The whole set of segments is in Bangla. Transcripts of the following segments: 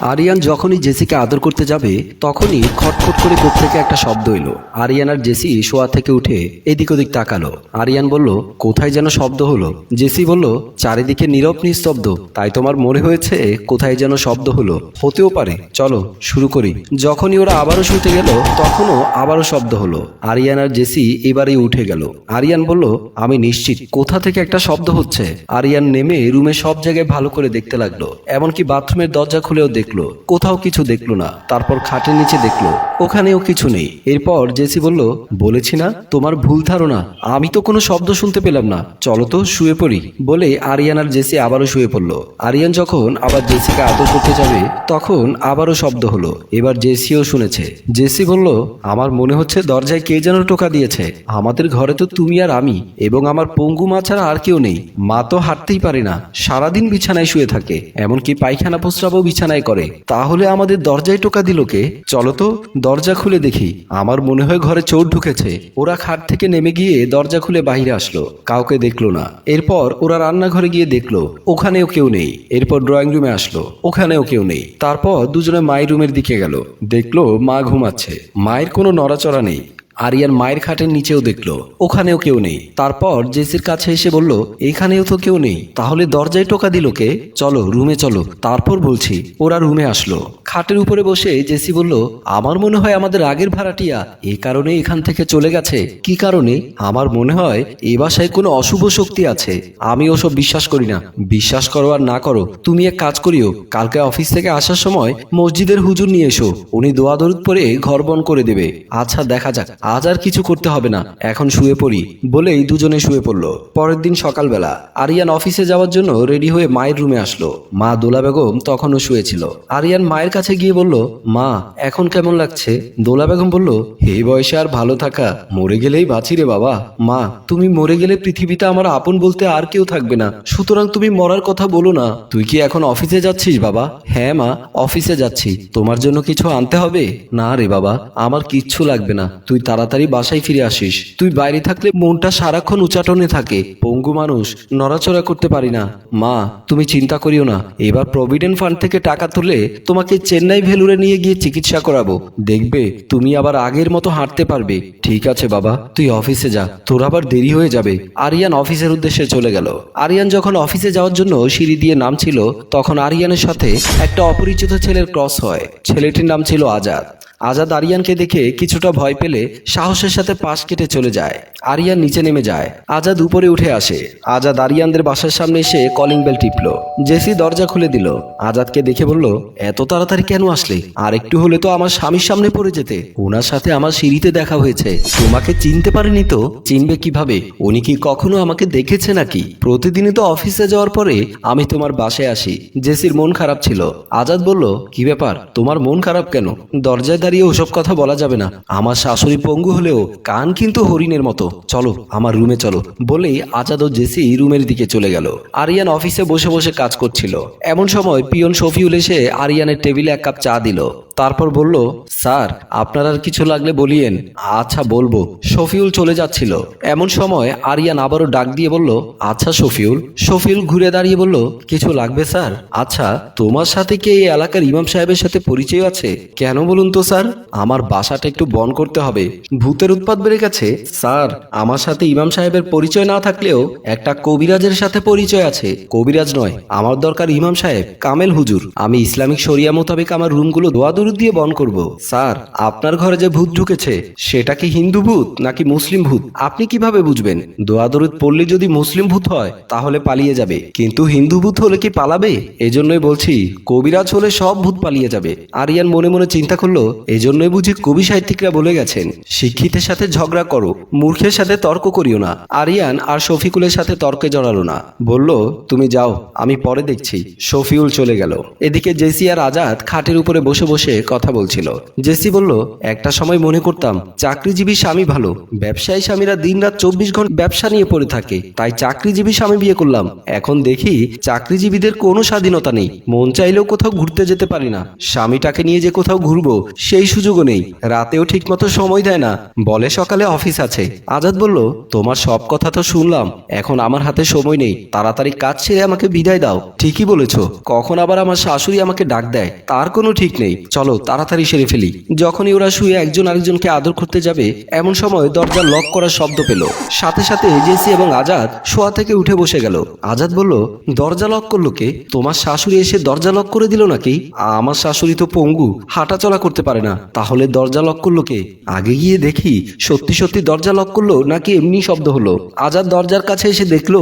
আরিয়ান যখনই জেসিকে আদর করতে যাবে, তখনই খটখট করে থেকে একটা শব্দ এলো। আরিয়ান আর জেসি শোয়া থেকে উঠে এদিক ওদিক তাকালো। আরিয়ান বলল, কোথায় যেন শব্দ হলো? জেসি বলল, চারিদিকে নীরব নিস্তব্ধ। তাই তোমার মনে হয়েছে কোথায় যেন শব্দ হলো? হতেও পারে। চলো, শুরু করি। যখনই ওরা আবারও শুতে গেল, তখনও আবারও শব্দ হলো। আরিয়ান আর জেসি এবারেই উঠে গেল। আরিয়ান বলল, আমি নিশ্চিত। কোথা থেকে একটা শব্দ হচ্ছে? আরিয়ান নেমে রুমে সব জায়গায় ভালো করে দেখতে লাগল। এমনকি বাথরুমের দরজা খুলেও দেখল, কোথাও কিছু দেখল না। তারপর খাটের নিচে দেখল, ওখানেও কিছু নেই। এরপর জেসি বলল, বলেছি না, তোমার ভুল ধারণা। আমি তো কোনো শব্দ শুনতে পেলাম না। চলো তো, শুয়ে পড়ি। বলে আরিয়ান আর জেসি আবারও শুয়ে পড়ল। আরিয়ান যখন আবার জেসিকে আদর করতে যাবে, তখন আবারও শব্দ হলো। এবার জেসিও শুনেছে। জেসি বলল, আমার মনে হচ্ছে দরজায় কে যেন টোকা দিয়েছে। আমাদের ঘরে তো তুমি আর আমি, এবং আমার পঙ্গু মা ছাড়া আর কেউ নেই। মা তো হাঁটতেই পারে না। সারাদিন বিছানায় শুয়ে থাকে, এমনকি পায়খানা প্রস্রাবও বিছানায় করে। তাহলে আমাদের দরজায় টোকা দিল কে? চলো তো, দরজা খুলে দেখি। আমার মনে হয় ঘরে চোর ঢুকেছে। ওরা খাট থেকে নেমে গিয়ে দরজা খুলে বাইরে আসলো। কাউকে দেখল না। এরপর ওরা রান্নাঘরে গিয়ে দেখল, ওখানেও কেউ নেই। এরপর ড্রয়িং রুমে আসলো, ওখানেও কেউ নেই। তারপর দুজনে মায়ের রুমের দিকে গেল। দেখল মা ঘুমাচ্ছে। মায়ের কোনো নড়াচড়া নেই। আরিয়ান মায়ের খাটের নিচেও দেখল। ওখানেও কেউ নেই। তারপর জেসির কাছে এসে বলল, এখানেও তো কেউ নেই। তাহলে দরজায় টোকা দিল কে? চলো, রুমে চলো। তারপর বলছি, ওরা রুমে আসলো। খাটের উপরে বসে জেসি বলল, আমার মনে হয় আমাদের আগের ভাড়াটিয়া এই কারণে এখান থেকে চলে গেছে। কি কারণে? আমার মনে হয় এ বাসায় কোনো অশুভ শক্তি আছে। আমি ওসব বিশ্বাস করি না। বিশ্বাস করো আর না করো। তুমি এক কাজ করিও। কালকে অফিস থেকে আসার সময় মসজিদের হুজুর নিয়ে এসো। উনি দোয়া দরুদ পরে ঘর বন করে দেবে। আচ্ছা দেখা যাক। আজ আর কিছু করতে হবে না। এখন শুয়ে পড়ি। বলেই দুজনে শুয়ে পড়ল। পরের দিন সকালবেলা আরিয়ান অফিসে যাওয়ার জন্য রেডি হয়ে মায়ের রুমে আসলো। মা দোলা বেগম তখনও শুয়েছিল। আরিয়ান মায়ের কাছে গিয়ে বলল, মা, এখন কেমন লাগছে? দোলা বেগম বলল, হে বয়সে আর ভালো থাকা, মরে গেলেই বাঁচি রে বাবা। মা, তুমি মরে গেলে পৃথিবীতে আমার আপন বলতে আর কেউ থাকবে না। সুতরাং তুমি মরার কথা বলো না। তুই কি এখন অফিসে যাচ্ছিস বাবা? হ্যাঁ মা, অফিসে যাচ্ছি। তোমার জন্য কিছু আনতে হবে? না রে বাবা, আমার কিচ্ছু লাগবে না। তুই তাড়াতাড়ি বাসায় ফিরে আসিস। তুই বাইরে থাকলে মনটা সারাক্ষণ উচাটনে থাকে। পঙ্গু মানুষ, নড়াচড়া করতে পারি না। মা, তুমি চিন্তা করিও না। এবার প্রভিডেন্ট ফান্ড থেকে টাকা তুলে তোমাকে চেন্নাই ভেলুরে নিয়ে গিয়ে চিকিৎসা করাবো। দেখবে, তুমি আবার আগের মতো হাঁটতে পারবে। ঠিক আছে, বাবা, তুই অফিসে যা। তোর আবার দেরি হয়ে যাবে। আরিয়ান অফিসের উদ্দেশ্যে চলে গেল। আরিয়ান যখন অফিসে যাওয়ার জন্য সিঁড়ি দিয়ে নামছিল, তখন আরিয়ানের সাথে একটা অপরিচিত ছেলের ক্রস হয়। ছেলেটির নাম ছিল আজাদ। আজাদ আরিয়ানকে দেখে কিছুটা ভয় পেলে সাহসের সাথে পাশ কেটে চলে যায়। আরিয়ান নিচে নেমে যায়। আজাদ উপরে উঠে আসে। আজাদ আরিয়ানদের বাসার সামনে এসে কলিং বেল টিপলো। জেসি দরজা খুলে দিল। আজাদকে দেখে বলল, এত তাড়াতাড়ি কেন আসলে? আর একটু হলে তো আমার স্বামীর সামনে পড়ে যেতে। ওনার সাথে আমার সিঁড়িতে দেখা হয়েছে। তোমাকে চিনতে পারেনি তো? চিনবে কীভাবে? উনি কি কখনো আমাকে দেখেছে নাকি? প্রতিদিনই তো অফিসে যাওয়ার পরে আমি তোমার বাসায় আসি। জেসির মন খারাপ ছিল। আজাদ বলল, কি ব্যাপার? তোমার মন খারাপ কেন? দরজায় দাঁড়িয়ে ওসব কথা বলা যাবে না। আমার শাশুড়ি পঙ্গু হলেও কান কিন্তু হরিণের মতো। চলো, আমার রুমে চলো। বলেই আজাদ ও জেসি রুমের দিকে চলে গেল। আরিয়ান অফিসে বসে বসে কাজ করছিল। এমন সময় পিয়ন শফিউল এসে আরিয়ানের টেবিলে এক কাপ চা দিল। তারপর বলল, স্যার, আপনার আর কিছু লাগলে বলিয়েন। আচ্ছা বলব। শফিউল চলে যাচ্ছিল। এমন সময় আরিয়ান আবারও ডাক দিয়ে বলল আচ্ছা শফিউল। শফিউল ঘুরে দাঁড়িয়ে বলল, কিছু লাগবে, স্যার? আচ্ছা তোমার সাথে কি এই এলাকার ইমাম সাহেবের সাথে পরিচয় আছে? কেন বলুন তো, স্যার? আমার বাসাটা একটু বন করতে হবে। ভূতের উৎপাত বেড়ে গেছে। স্যার, আমার সাথে ইমাম সাহেবের পরিচয় না থাকলেও একটা কবিরাজের সাথে পরিচয় আছে। কবিরাজ নয়, আমার দরকার ইমাম সাহেব, কামেল হুজুর। আমি ইসলামিক শরিয়া মোতাবেক আমার রুমগুলো দোয়া দরুদ দিয়ে বন করব। স্যার, আপনার ঘরে যে ভূত ঢুকেছে, সেটা কি হিন্দু ভূত নাকি মুসলিম ভূত? আপনি কীভাবে বুঝবেন? দোয়া দরুদ পড়লে যদি মুসলিম ভূত হয়, তাহলে পালিয়ে যাবে। কিন্তু হিন্দু ভূত হলে কি পালাবে? এজন্যই বলছি, কবিরাজ হলে সব ভূত পালিয়ে যাবে। আরিয়ান মনে মনে চিন্তা করল এজন্যই বুঝি কবি সাহিত্যিকরা বলে গেছেন, শিক্ষিতের সাথে ঝগড়া করো, মূর্খের সাথে তর্ক করিও না। আরিয়ান আর শফিকুলের সাথে তর্কে জড়ালো না। বলল, তুমি যাও, আমি পরে দেখছি। শফিউল চলে গেল। এদিকে জেসি আর আজাদ খাটের উপরে বসে বসে কথা বলছিল। জেসি বলল, একটা সময় মনে করতাম, চাকরিজীবী স্বামী ভালো। ব্যবসায়ী স্বামীরা দিনরাত চব্বিশ ঘণ্টা ব্যবসা নিয়ে পড়ে থাকে। তাই চাকরিজীবী স্বামী বিয়ে করলাম। এখন দেখি, চাকরিজীবীদের কোনো স্বাধীনতা নেই। মন চাইলেও কোথাও ঘুরতে যেতে পারি না। স্বামীটাকে নিয়ে যে কোথাও ঘুরবো, সে সেই সুযোগও নেই। রাতেও ঠিকমতো সময় দেয় না। বলে সকালে অফিস আছে। আজাদ বলল, তোমার সব কথা তো শুনলাম। এখন আমার হাতে সময় নেই। তাড়াতাড়ি কাজ ছেড়ে আমাকে বিদায় দাও। ঠিকই বলেছ। কখন আবার আমার শাশুড়ি আমাকে ডাক দেয়? তার কোনো ঠিক নেই। চলো, তাড়াতাড়ি সেরে ফেলি। যখনই ওরা শুয়ে একজন আরেকজনকে আদর করতে যাবে, এমন সময় দরজা লক করার শব্দ পেল। সাথে সাথে এজেন্সি এবং আজাদ শোয়া থেকে উঠে বসে গেল। আজাদ বলল, দরজা লক করল কে? তোমার শাশুড়ি এসে দরজা লক করে দিল নাকি? আমার শাশুড়ি তো পঙ্গু। হাঁটা চলা করতে পারে না। তাহলে দরজা লক করল কে? আগে গিয়ে দেখি, সত্যি সত্যি দরজা লক করল নাকি এমনি শব্দ হলো? আজাদ দরজার কাছে এসে দেখল,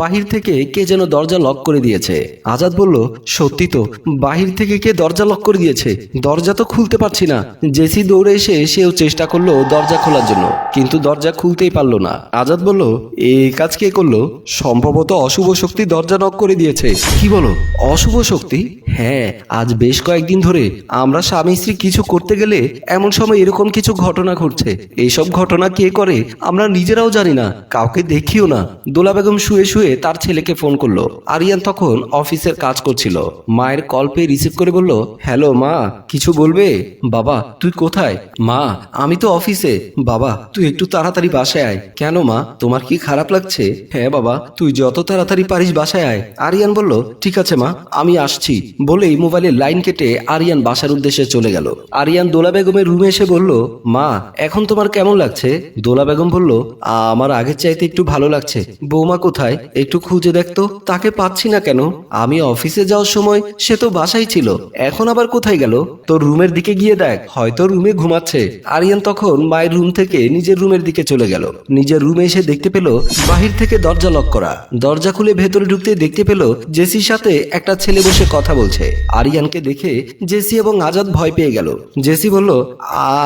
বাহির থেকে কে যেন দরজা লক করে দিয়েছে। আজাদ বলল, সত্যি তো, বাহির থেকে কে দরজা লক করে দিয়েছে? দরজা তো খুলতে পারছি না। জেসি দৌড়ে এসে সেও চেষ্টা করল দরজা খোলার জন্য, কিন্তু দরজা খুলতেই পারল না। আজাদ বলল এই কাজ কে করল? সম্ভবত অশুভ শক্তি দরজা নক করে দিয়েছে। কি বলো? অশুভ শক্তি? হ্যাঁ আজ বেশ কয়েকদিন ধরে আমরা স্বামী স্ত্রী কিছু করতে গেলে এমন সময় এরকম কিছু ঘটনা ঘটছে। এইসব ঘটনা কে করে, আমরা নিজেরাও জানি না, কাউকে দেখিও না। দোলা বেগম শুয়ে শুয়ে তার ছেলেকে ফোন করল। আরিয়ান তখন অফিসের কাজ করছিল। মায়ের কল পেয়ে রিসিভ করে বলল, হ্যালো মা, কিছু বলবে? বাবা, তুই কোথায়? মা, আমি তো অফিসে। বাবা, তুই একটু তাড়াতাড়ি বাসায় আয়। কেন মা, তোমার কি খারাপ লাগছে? হ্যাঁ বাবা, তুই যত তাড়াতাড়ি পারিস বাসায় আয়। আরিয়ান বলল, ঠিক আছে মা, আমি আসছি। বলেই মোবাইলের লাইন কেটে আরিয়ান বাসার উদ্দেশ্যে চলে গেল। আরিয়ান দোলা বেগমের রুমে এসে বলল, মা, এখন তোমার কেমন লাগছে? দোলা বেগম বলল, আমার আগের চাইতে একটু ভালো লাগছে। বৌমা কোথায়? একটু খুঁজে দেখতো তাকে পাচ্ছি না কেন? আমি অফিসে যাওয়ার সময় সে তো বাসায় ছিল। এখন আবার কোথায় গেল? তোর রুমের দিকে গিয়ে দেখ। হয়তো রুমে ঘুমাচ্ছে। আরিয়ান তখন মায়ের রুম থেকে নিজের রুমের দিকে চলে গেল। নিজের রুমে এসে দেখতে পেল বাহির থেকে দরজা লক করা। দরজা খুলে ভেতরে ঢুকতে দেখতে পেল জেসির সাথে একটা ছেলে বসে কথা বলছে। আরিয়ানকে দেখে জেসি এবং আজাদ ভয় পেয়ে গেল। জেসি বলল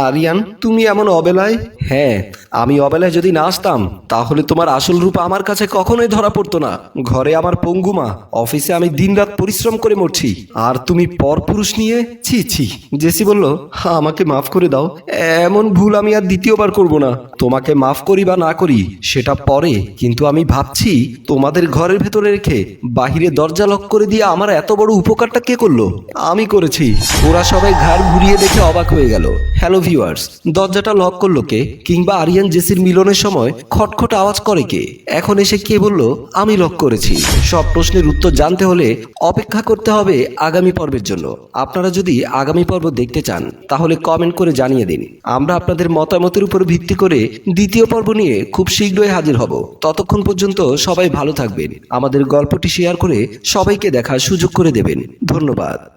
আরিয়ান, তুমি এমন অবেলায়? হ্যাঁ আমি অবেলায় যদি না আসতাম, তাহলে তোমার আসল রূপ আমার কাছে কখনোই ধরা পড়তো না। ঘরে আমার পঙ্গুমা অফিসে আমি দিনরাত পরিশ্রম করে মরছি। আর তুমি পরপুরুষ নিয়ে, ছি ছি। জেসি বলল আমাকে মাফ করে দাও। এমন ভুল আমি আর দ্বিতীয়বার করব না। তোমাকে মাফ করি বা না করি, সেটা পরে। কিন্তু আমি ভাবছি, তোমাদের ঘরের ভেতরে রেখে বাহিরে দরজা লক করে দিয়ে আমার এত বড় উপকারটা কে করল? আমি করেছি। ওরা সবাই ঘাড় ঘুরিয়ে দেখে অবাক হয়ে গেল। হ্যালো ভিউয়ার্স, দরজাটা লক করল কে? কিংবা আরিয়ান জেসির মিলনের সময় খটখট আওয়াজ করে কে? এখন এসে কে বলল, আমি লক করেছি। সব প্রশ্নের উত্তর জানতে হলে অপেক্ষা করতে হবে আগামী পর্বের জন্য। আপনারা যদি আগামী পর্ব দেখতে চান, তাহলে কমেন্ট করে জানিয়ে দিন। আমরা আপনাদের মতামতের উপর ভিত্তি করে দ্বিতীয় পর্ব নিয়ে খুব শীঘ্রই হাজির হব। ততক্ষণ পর্যন্ত সবাই ভালো থাকবেন। আমাদের গল্পটি শেয়ার করে সবাইকে দেখার সুযোগ করে দেবেন। ধন্যবাদ।